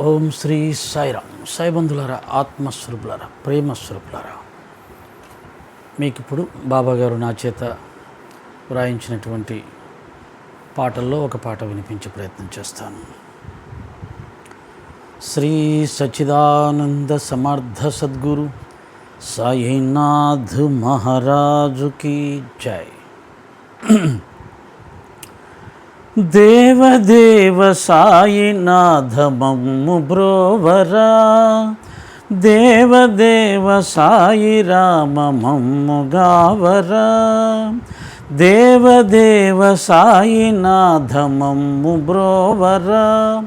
ఓం శ్రీ సాయిరామ్. సాయిబంధులారా ఆత్మస్వరూపులారా ప్రేమస్వరూపులారా. మీకు ఇప్పుడు బాబా గారు నా చేత వ్రాయించినటువంటి పాటల్లో ఒక పాట వినిపించే ప్రయత్నం చేస్తాను. శ్రీ సచిదానంద సమర్థ సద్గురు సాయినాథ్ మహారాజుకి జై. దేవదేవ సాయినాథ మమ్ము బ్రోవరా. దేవదేవ సాయి రామ గావరా. దేవదేవ సాయినాథ మమ్ము బ్రోవరా.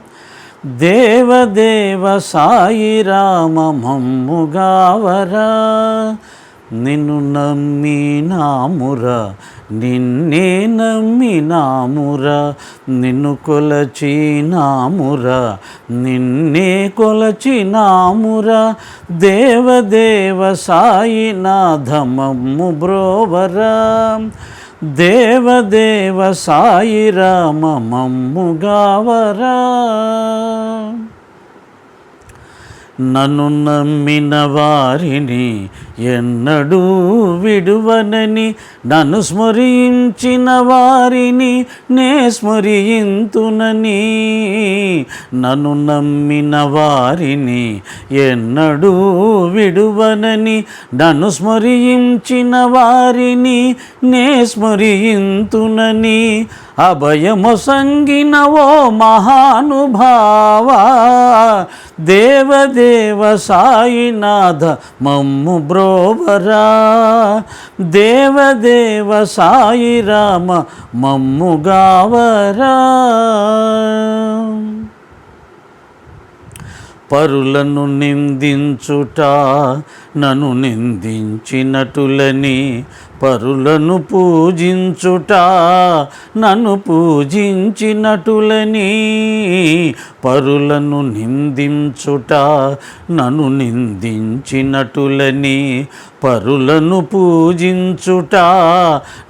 దేవదేవ సాయి రామ గావరా. నిన్ను నమ్మినామురా నిన్నే నమ్మినామురా నిన్ను కొలచినామురా నిన్నే కొలచినామురా దేవదేవ సాయినాథమమ్ము బ్రోవరా దేవదేవ సాయి రామ మమ్ము గావరా. నన్ను నమ్మిన వారిని ఎన్నడూ విడువనని నన్ను స్మరించిన వారిని నే స్మరింతునని. నన్ను నమ్మిన వారిని ఎన్నడూ విడువనని నన్ను స్మరించిన వారిని నే స్మరింతునని. అభయము సంగిన ఓ మహానుభావా దేవ సాయినాథ మమ్ము బ్రోవరా. దేవదేవ సాయి రామ మమ్ము గావరా. పరులను నిందించుట నన్ను నిందించినటులని పరులను పూజించుట నన్ను పూజించినటులని పరులను నిందించుట నన్ను నిందించినటులని పరులను పూజించుట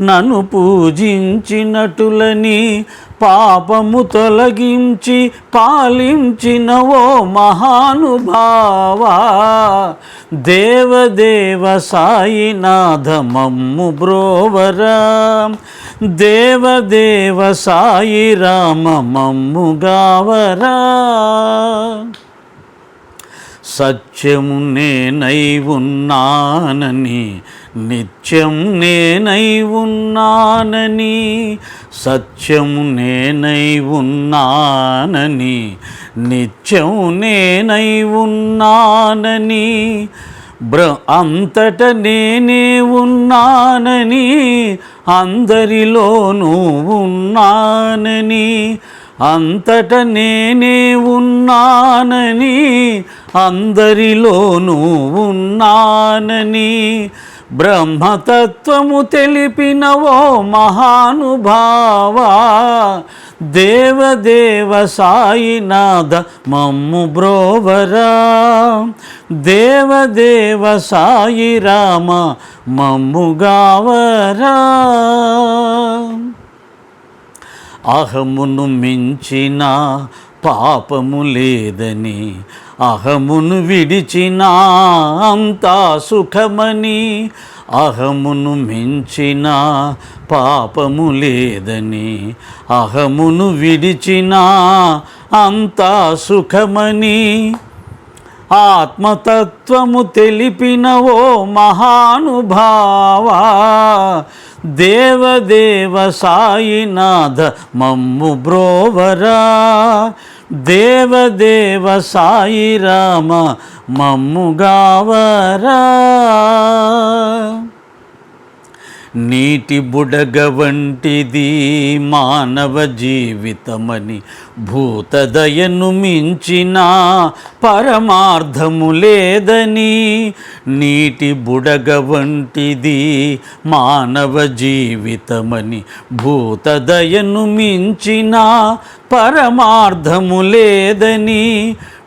నన్ను పూజించినటులని పాపము తొలగించి పాలించిన ఓ మహానుభావా. దేవదేవ సాయినాథ మమ్ము బ్రోవరా. దేవదేవ సాయి రామ మమ్ము గావరా. సత్యము నేనై ఉన్నానని నిత్యం నేనై ఉన్నానని సత్యము నేనై ఉన్నానని నిత్యం నేనై ఉన్నానని బ్ర అంతట నేనే ఉన్నానని అందరిలోనూ ఉన్నానని అంతట నేనే ఉన్నానని అందరిలోనూ ఉన్నానని బ్రహ్మతత్వము తెలిపిన ఓ మహానుభావా. దేవదేవ సాయినాథ మమ్ము బ్రోవరా. దేవదేవ సాయి రామ మమ్ము గావరా. అహమును మించిన పాపము లేదని అహమును విడిచిన అంతా సుఖమని అహమును మించిన పాపము లేదని అహమును విడిచిన అంతా సుఖమని ఆత్మతత్వము తెలిపిన ఓ మహానుభావా దేవదేవ సాయినాథ మమ్ము బ్రోవరా. దేవదేవ సాయి రామ మమ్ము గావరా. నీటి బుడగ వంటిది మానవ జీవితమని భూతదయను మించిన పరమార్థము లేదని నీటి బుడగ వంటిది మానవ జీవితమని భూతదయను మించిన పరమార్థము లేదని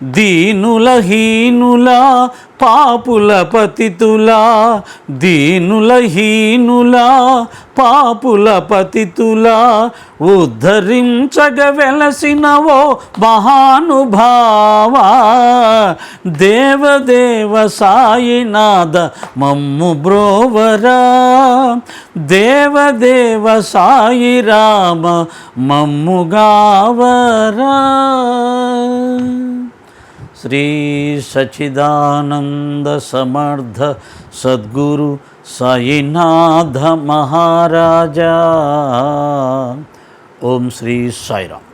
దీనుల హీనుల పాపుల పతితుల. దీనుల హీనుల పాపుల పతితుల. ఉద్ధరించగ వెలసినవో మహానుభావా. దేవదేవ సాయినాథ మమ్ము బ్రోవరా. దేవదేవ సాయి రామ మమ్ముగావరా శ్రీ సచిదానంద సమర్థ సద్గురు సాయినాథ మహారాజా. ఓం శ్రీ సాయిరామ్.